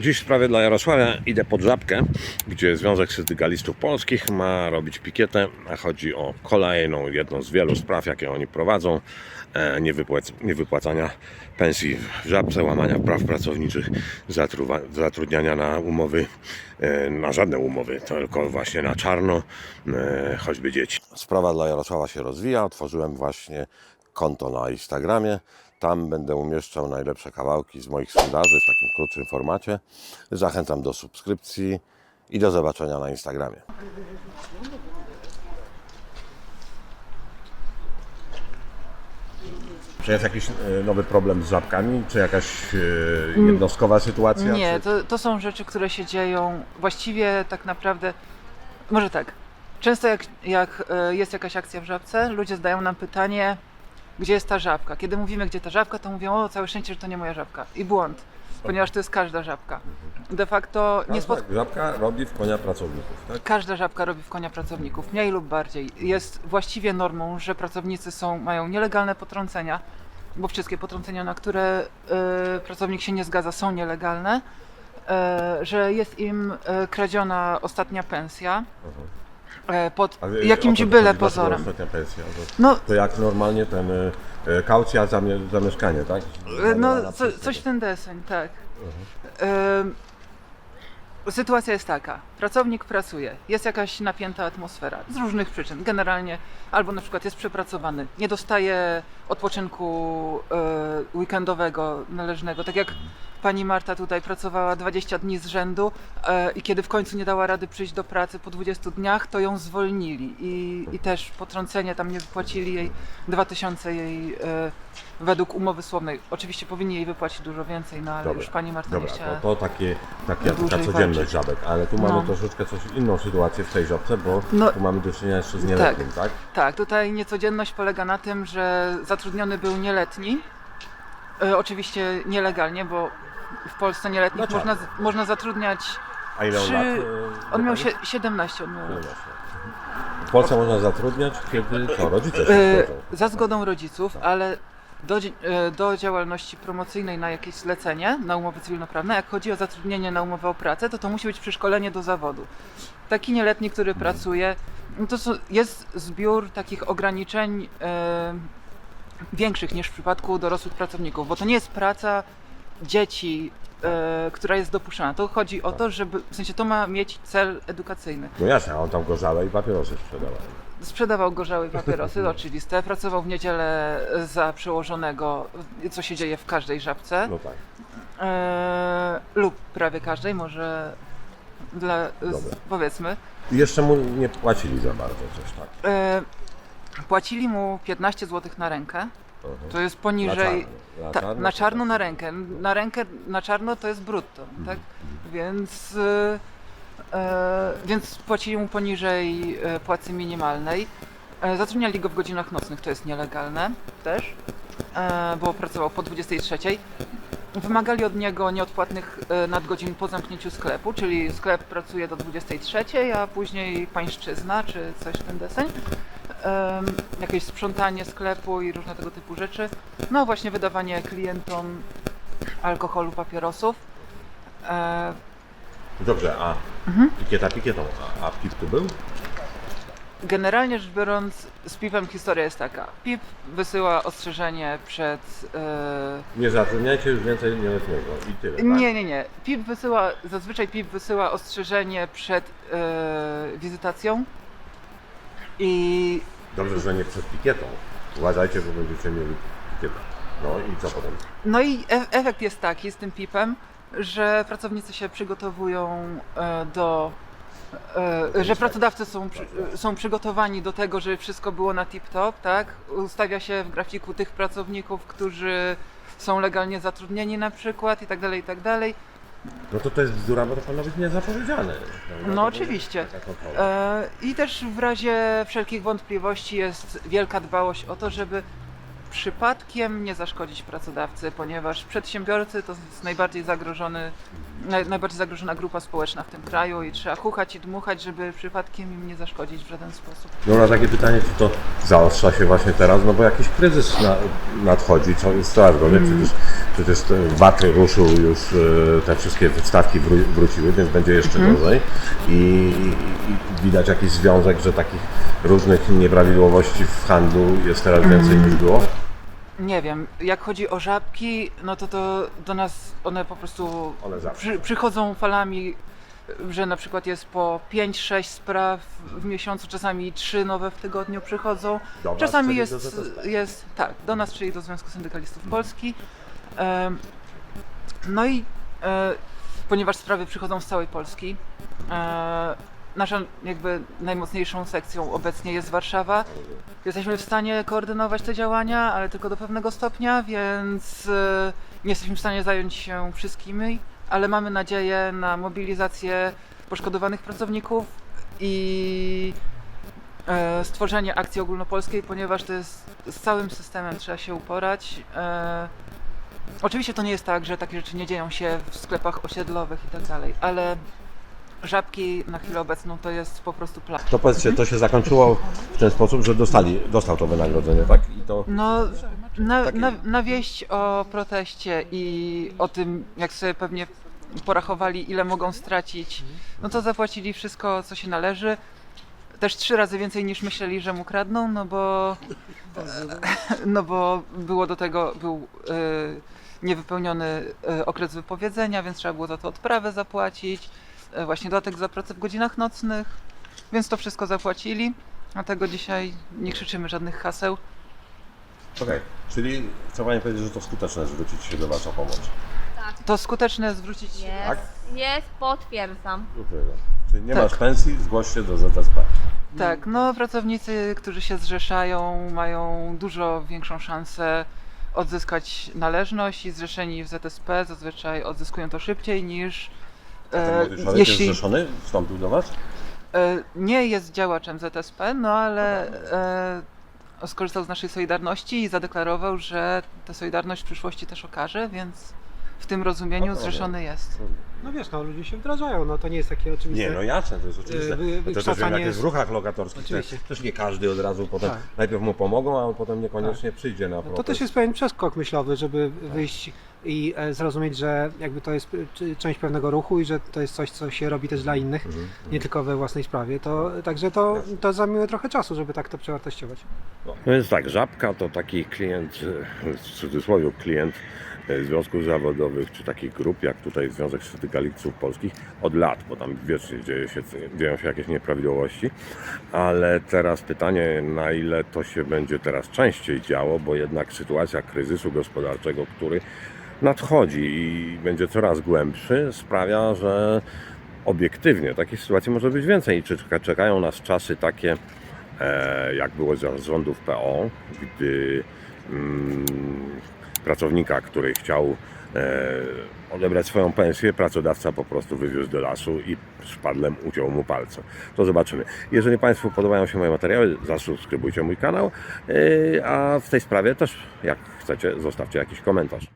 Dziś w sprawie dla Jarosławia idę pod Żabkę, gdzie Związek Syndykalistów Polskich ma robić pikietę, a chodzi o kolejną, jedną z wielu spraw, jakie oni prowadzą, e, niewypłac- niewypłacania pensji w Żabce, łamania praw pracowniczych, zatrudniania na umowy, e, na żadne umowy, tylko właśnie na czarno, e, choćby dzieci. Sprawa dla Jarosława się rozwija, otworzyłem właśnie konto na Instagramie. Tam będę umieszczał najlepsze kawałki z moich sondaży w takim krótszym formacie. Zachęcam do subskrypcji i do zobaczenia na Instagramie. Czy jest jakiś e, nowy problem z żabkami? Czy jakaś e, jednostkowa sytuacja? Nie, Czy... to, to są rzeczy, które się dzieją właściwie tak naprawdę. Może tak. Często jak, jak e, jest jakaś akcja w żabce, ludzie zadają nam pytanie, gdzie jest ta żabka. Kiedy mówimy, gdzie ta żabka, to mówią, o, całe szczęście, że to nie moja żabka. I błąd, ponieważ to jest każda żabka. De facto nie spot... Każda żabka robi w konia pracowników, tak? Każda żabka robi w konia pracowników, mniej lub bardziej. Jest właściwie normą, że pracownicy są, mają nielegalne potrącenia, bo wszystkie potrącenia, na które e, pracownik się nie zgadza, są nielegalne, e, że jest im e, kradziona ostatnia pensja e, pod Ale jakimś o byle chodzi, dlaczego pozorem. Ostatnia pensja. To, No, to jak normalnie ten e, e, kaucja za, mie- za mieszkanie, tak? E, No, co, coś w ten deseń, tak. Em, Sytuacja jest taka. Pracownik pracuje, jest jakaś napięta atmosfera z różnych przyczyn. Generalnie albo na przykład jest przepracowany, nie dostaje odpoczynku e, weekendowego należnego. Tak jak pani Marta tutaj pracowała 20 dni z rzędu e, i kiedy w końcu nie dała rady przyjść do pracy po 20 dniach, to ją zwolnili i, i też potrącenie tam nie wypłacili jej 2000 jej e, według umowy słownej. Oczywiście powinni jej wypłacić dużo więcej, no ale Dobra, już pani Marta Dobra, nie chciała. to, to takie, takie taka dłużej codzienność walczyć. żabek, ale tu No. mamy troszeczkę coś inną sytuację w tej żabce, bo No. tu mamy do czynienia jeszcze z nieletnim, tak? Tak, tutaj niecodzienność polega na tym, że zatrudniony był nieletni. E, oczywiście nielegalnie, bo w Polsce nieletnich Na można, czarno. można zatrudniać. A ile on Przy- lat? e, On miał pani? 17. On miał. No. W Polsce można zatrudniać, kiedy to rodzice się E, zgodzą. za zgodą rodziców, ale do, e, do działalności promocyjnej na jakieś zlecenie, na umowy cywilnoprawne, jak chodzi o zatrudnienie na umowę o pracę, to to musi być przeszkolenie do zawodu. Taki nieletni, który pracuje, no to są, jest zbiór takich ograniczeń e, większych niż w przypadku dorosłych pracowników, bo to nie jest praca dzieci, e, która jest dopuszczana. To chodzi o to, żeby, w sensie to ma mieć cel edukacyjny. No jasne, on tam gorzałe i papierosy sprzedawał. Sprzedawał gorzałe papierosy, oczywiste. Pracował w niedzielę za przełożonego, co się dzieje w każdej żabce. No tak. E, lub prawie każdej, może dla, Dobra. powiedzmy. I jeszcze mu nie płacili za bardzo coś tak. E, płacili mu 15 zł na rękę. Mhm. To jest Na poniżej. czarno. Ta, na czarno na rękę. Na rękę na czarno to jest brutto, tak? Więc, e, e, więc płacili mu poniżej e, płacy minimalnej. E, zatrudniali go w godzinach nocnych, to jest nielegalne też, e, bo pracował po 23. Wymagali od niego nieodpłatnych e, nadgodzin po zamknięciu sklepu, czyli sklep pracuje do 23, a później pańszczyzna czy coś w ten deseń. Jakieś sprzątanie sklepu i różne tego typu rzeczy. No właśnie wydawanie klientom alkoholu, papierosów. E, Dobrze, a Mhm. pikieta pikietą, a, a PIP tu był? Generalnie rzecz biorąc, z PIP-em historia jest taka. PIP wysyła ostrzeżenie przed. E, Nie zatrudniajcie już więcej nieletniego i tyle, tak? nie, nie, nie. PIP wysyła, zazwyczaj PIP wysyła ostrzeżenie przed e, wizytacją. I Dobrze, że nie przed pikietą. Uważajcie, bo będziecie mieli pikietę. No i co potem? No i e- efekt jest taki z tym PIP-em, że pracownicy się przygotowują e, do. e, Że pracodawcy są, są przygotowani do tego, żeby wszystko było na tip-top, tak? Ustawia się w grafiku tych pracowników, którzy są legalnie zatrudnieni na przykład i tak dalej, i tak dalej. No to to jest bzdura, bo to powinno być niezapowiedziane. prawda? No To oczywiście. taka kontrola. E, I też w razie wszelkich wątpliwości jest wielka dbałość o to, żeby przypadkiem nie zaszkodzić pracodawcy, ponieważ przedsiębiorcy to jest najbardziej zagrożony, naj, najbardziej zagrożona grupa społeczna w tym kraju i trzeba chuchać i dmuchać, żeby przypadkiem im nie zaszkodzić w żaden sposób. Dobra, takie pytanie, czy to zaostrza się właśnie teraz, no bo jakiś kryzys na, nadchodzi, co jest straszne, nie? Przecież przecież te Watry ruszył już, e, te wszystkie stawki wró- wróciły, więc będzie jeszcze gorzej. I, i, I widać jakiś związek, że takich różnych nieprawidłowości w handlu jest teraz więcej niż było. Nie wiem, jak chodzi o żabki, no to to do nas one po prostu One zawsze. przy, przychodzą falami, że na przykład jest po 5-6 spraw w miesiącu, czasami 3 nowe w tygodniu przychodzą. Do was, czasami czyli jest, ZSP. jest, tak, do nas, czyli do Związku Syndykalistów Polski. Em, No i e, ponieważ sprawy przychodzą z całej Polski, e, naszą jakby najmocniejszą sekcją obecnie jest Warszawa. Jesteśmy w stanie koordynować te działania, ale tylko do pewnego stopnia, więc e, nie jesteśmy w stanie zająć się wszystkimi, ale mamy nadzieję na mobilizację poszkodowanych pracowników i e, stworzenie akcji ogólnopolskiej, ponieważ to jest z całym systemem trzeba się uporać. E, oczywiście to nie jest tak, że takie rzeczy nie dzieją się w sklepach osiedlowych i tak dalej, ale żabki na chwilę obecną to jest po prostu plan. To powiedzcie, to się zakończyło w ten sposób, że dostali, dostał to wynagrodzenie, tak? I to No, na, na, na wieść o proteście i o tym, jak sobie pewnie porachowali, ile mogą stracić, no to zapłacili wszystko, co się należy. Też trzy razy więcej niż myśleli, że mu kradną, no bo, no bo było do tego, był e, niewypełniony e, okres wypowiedzenia, więc trzeba było za to odprawę zapłacić, właśnie dodatek za pracę w godzinach nocnych, więc to wszystko zapłacili. Dlatego dzisiaj nie krzyczymy żadnych haseł. Okej, czyli chcę Pani powiedzieć, że to skuteczne zwrócić się do Was o pomoc. To skuteczne zwrócić się. Jest, Tak? jest, potwierdzam. Czyli nie Tak. masz pensji, zgłoś się do ZSP. Tak, no pracownicy, którzy się zrzeszają, mają dużo większą szansę odzyskać należność i zrzeszeni w ZSP zazwyczaj odzyskują to szybciej niż Ten e, młody człowiek jeśli jest zrzeszony, wstąpił do Was? e, nie jest działaczem ZSP, no ale e, skorzystał z naszej solidarności i zadeklarował, że tę solidarność w przyszłości też okaże, więc w tym rozumieniu zrzeszony jest. No wiesz, no ludzie się wdrażają, no to nie jest takie oczywiste. Nie, no jasne, to jest oczywiste. Wy- Wy, to też wiem, jak jest w ruchach lokatorskich. Oczywiście. Też, też nie każdy od razu potem, Tak. najpierw mu pomogą, a on potem niekoniecznie przyjdzie na No protest. to też jest pewien przeskok myślowy, żeby wyjść i e, zrozumieć, że jakby to jest czy- część pewnego ruchu i że to jest coś, co się robi też dla innych, Mhm. nie tylko we własnej sprawie. To, także to, to zajmuje trochę czasu, żeby tak to przewartościować. No więc tak, Żabka to taki klient, e, w cudzysłowie klient związków zawodowych, czy takich grup, jak tutaj Związek Syndykalistów Polskich, od lat, bo tam wiecznie dzieje się, dzieją się jakieś nieprawidłowości, ale teraz pytanie, na ile to się będzie teraz częściej działo, bo jednak sytuacja kryzysu gospodarczego, który nadchodzi i będzie coraz głębszy, sprawia, że obiektywnie takich sytuacji może być więcej. I czeka- czekają nas czasy takie, e, jak było za rządów PO, gdy mm, pracownika, który chciał e, odebrać swoją pensję, pracodawca po prostu wywiózł do lasu i szpadlem uciął mu palce. To zobaczymy. Jeżeli Państwu podobają się moje materiały, zasubskrybujcie mój kanał, e, a w tej sprawie też, jak chcecie, zostawcie jakiś komentarz.